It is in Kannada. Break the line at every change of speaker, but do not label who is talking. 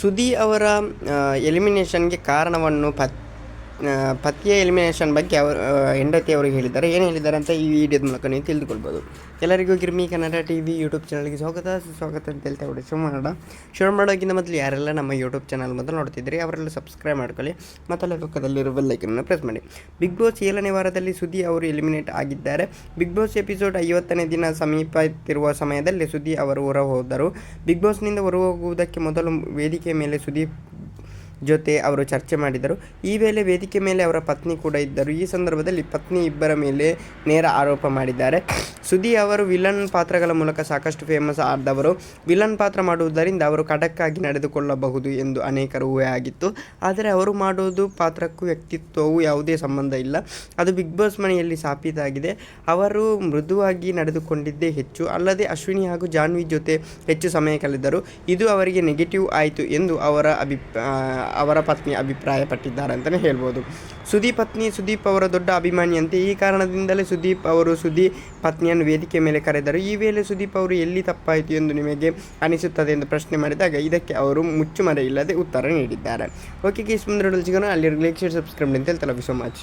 ಸುದಿ ಅವರ ಎಲಿಮಿನೇಷನ್ಗೆ ಕಾರಣವನ್ನು ಪತ್ ಆ, ಪತಿಯ ಎಲಿಮಿನೇಷನ್ ಬಗ್ಗೆ ಅವರು ಹೆಂಡತಿ ಅವರು ಹೇಳಿದ್ದಾರೆ. ಏನು ಹೇಳಿದ್ದಾರೆ ಅಂತ ಈ ವಿಡಿಯೋದ ಮೂಲಕ ನೀವು ತಿಳಿದುಕೊಳ್ಬೋದು. ಎಲ್ಲರಿಗೂ Girmi Kannada T V YouTube ಚಾನಲ್ಗೆ ಸ್ವಾಗತ. ಸ್ವಾಗತ ಅಂತ ಹೇಳ್ತಾ ಬಿಡಿ ಶುರು ಮಾಡೋಣ. ಶುರು ಮಾಡೋಕ್ಕಿಂತ ಮೊದಲು ಯಾರೆಲ್ಲ ನಮ್ಮ ಯೂಟ್ಯೂಬ್ ಚಾನಲ್ ಮೊದಲು ನೋಡ್ತಿದ್ರಿ ಅವರೆಲ್ಲ ಸಬ್ಸ್ಕ್ರೈಬ್ ಮಾಡ್ಕೊಳ್ಳಿ. ಮತ್ತು ಅಲ್ಲಿ ಪಕ್ಕದಲ್ಲಿರುವ ಬೆಲ್ಲೈಕನ್ನು ಪ್ರೆಸ್ ಮಾಡಿ. ಬಿಗ್ ಬಾಸ್ ಏಳನೇ ವಾರದಲ್ಲಿ ಸುದ್ದಿ ಅವರು ಎಲಿಮಿನೇಟ್ ಆಗಿದ್ದಾರೆ. ಬಿಗ್ ಬಾಸ್ ಎಪಿಸೋಡ್ ಐವತ್ತನೇ ದಿನ ಸಮೀಪತ್ತಿರುವ ಸಮಯದಲ್ಲಿ ಸುದ್ದಿ ಅವರು ಹೊರ ಹೋದರು ಬಿಗ್ ಬಾಸ್ನಿಂದ ಹೊರ ಹೋಗುವುದಕ್ಕೆ ಮೊದಲು ವೇದಿಕೆ ಮೇಲೆ ಸುದೀಪ್ ಜೊತೆ ಅವರು ಚರ್ಚೆ ಮಾಡಿದರು. ಈ ವೇಳೆ ವೇದಿಕೆ ಮೇಲೆ ಅವರ ಪತ್ನಿ ಕೂಡ ಇದ್ದರು. ಈ ಸಂದರ್ಭದಲ್ಲಿ ಪತ್ನಿ ಇಬ್ಬರ ಮೇಲೆ ನೇರ ಆರೋಪ ಮಾಡಿದ್ದಾರೆ. ಸುದಿ ಅವರು ವಿಲನ್ ಪಾತ್ರಗಳ ಮೂಲಕ ಸಾಕಷ್ಟು ಫೇಮಸ್ ಆದವರು. ವಿಲನ್ ಪಾತ್ರ ಮಾಡುವುದರಿಂದ ಅವರು ಖಡಕ್ಕಾಗಿ ನಡೆದುಕೊಳ್ಳಬಹುದು ಎಂದು ಅನೇಕರು ಊಹೆ ಆಗಿತ್ತು. ಆದರೆ ಅವರು ಮಾಡುವುದು ಪಾತ್ರಕ್ಕೂ ವ್ಯಕ್ತಿತ್ವವು ಯಾವುದೇ ಸಂಬಂಧ ಇಲ್ಲ. ಅದು ಬಿಗ್ ಬಾಸ್ ಮನೆಯಲ್ಲಿ ಸಾಬೀತಾಗಿದೆ ಅವರು ಮೃದುವಾಗಿ ನಡೆದುಕೊಂಡಿದ್ದೇ ಹೆಚ್ಚು. ಅಲ್ಲದೆ ಅಶ್ವಿನಿ ಹಾಗೂ ಜಾನ್ವಿ ಜೊತೆ ಹೆಚ್ಚು ಸಮಯ ಕಳೆದರು. ಇದು ಅವರಿಗೆ ನೆಗೆಟಿವ್ ಆಯಿತು ಎಂದು ಅವರ ಅಭಿಪ್ ಆ, ಅವರ ಪತ್ನಿ ಅಭಿಪ್ರಾಯಪಟ್ಟಿದ್ದಾರೆ ಅಂತಲೇ ಹೇಳ್ಬೋದು. ಸುದೀಪ್ ಪತ್ನಿ ಸುದೀಪ್ ಅವರ ದೊಡ್ಡ ಅಭಿಮಾನಿಯಂತೆ ಈ ಕಾರಣದಿಂದಲೇ ಸುದೀಪ್ ಅವರು ಸುದೀಪ್ ಪತ್ನಿಯನ್ನು ವೇದಿಕೆ ಮೇಲೆ ಕರೆದರು. ಈ ವೇಳೆ ಸುದೀಪ್ ಅವರು ಎಲ್ಲಿ ತಪ್ಪಾಯಿತು ಎಂದು ನಿಮಗೆ ಅನಿಸುತ್ತದೆ ಎಂದು ಪ್ರಶ್ನೆ ಮಾಡಿದಾಗ ಇದಕ್ಕೆ ಅವರು ಮುಚ್ಚುಮರೆ ಇಲ್ಲದೆ ಉತ್ತರ ನೀಡಿದ್ದಾರೆ. ಓಕೆ ಕೇಸ್ ಮುಂದೆ ಸಿಗೋಣ. ಅಲ್ಲಿ ಲೈಕ್ ಶೇರ್ ಸಬ್ಸ್ಕ್ರೈಬ್ ಅಂತ ಹೇಳ್ತಾರೆ ಸೊ ಮಚ್.